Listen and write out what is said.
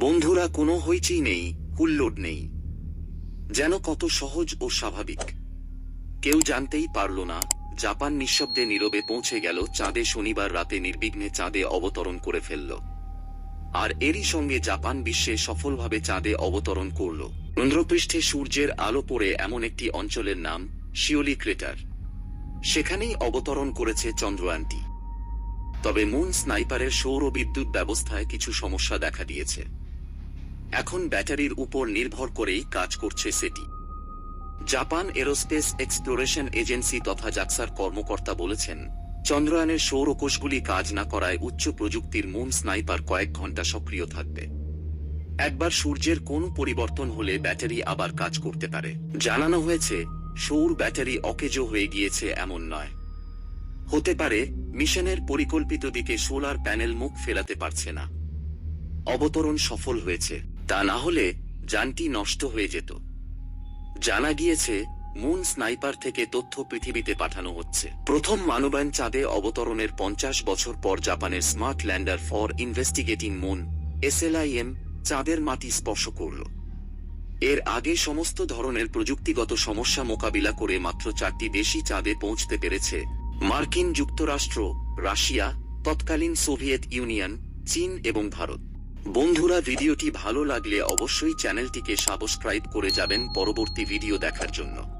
বন্ধুরা কোনো হইচই নেই, হুল্লোড নেই। যেন কত সহজ ও স্বাভাবিক। কেউ জানতেই পারল না, জাপান নিঃশব্দে নীরবে পৌঁছে গেল, চাঁদে শনিবার রাতে নির্বিঘ্নে চাঁদে অবতরণ করে ফেলল। আর এরই সঙ্গে জাপান বিশ্বে সফলভাবে চাঁদে অবতরণ করল। চন্দ্রপৃষ্ঠে সূর্যের আলো পড়ে এমন একটি অঞ্চলের নাম, শিওলি ক্রেটার। সেখানেই অবতরণ করেছে চন্দ্রয়ানটি। তবে মুন স্নাইপারের সৌর বিদ্যুৎ ব্যবস্থায় কিছু সমস্যা দেখা দিয়েছে। এখন ব্যাটারির উপর নির্ভর করেই কাজ করছে সেটি। জাপান এরোস্পেস এক্সপ্লোরেশন এজেন্সি তথা জাক্সার কর্মকর্তা বলেছেন, চন্দ্রয়ানের সৌরকোষগুলি কাজ না করায় উচ্চ প্রযুক্তির মুন স্নাইপার কয়েক ঘণ্টা সক্রিয় থাকবে। একবার সূর্যের কোন পরিবর্তন হলে ব্যাটারি আবার কাজ করতে পারে। জানানো হয়েছে, সৌর ব্যাটারি অকেজো হয়ে গিয়েছে এমন নয়। হতে পারে, মিশনের পরিকল্পিত দিকে সোলার প্যানেল মুখ ফেলাতে পারছে না। অবতরণ সফল হয়েছে। তা না হলে যানটি নষ্ট হয়ে যেত। জানা গিয়েছে, মুন স্নাইপার থেকে তথ্য পৃথিবীতে পাঠানো হচ্ছে। প্রথম মানবায়ন চাঁদে অবতরণের পঞ্চাশ বছর পর জাপানের smart lander for investigating moon, SLIM, চাঁদের মাটি স্পর্শ করল। এর আগে সমস্ত ধরনের প্রযুক্তিগত সমস্যা মোকাবিলা করে মাত্র চারটি দেশই চাঁদে পৌঁছতে পেরেছে। মার্কিন যুক্তরাষ্ট্র, রাশিয়া, তৎকালীন সোভিয়েত ইউনিয়ন, চীন এবং ভারত। বন্ধুরা ভিডিওটি ভালো লাগলে অবশ্যই চ্যানেলটিকে সাবস্ক্রাইব করে যাবেন পরবর্তী ভিডিও দেখার জন্য।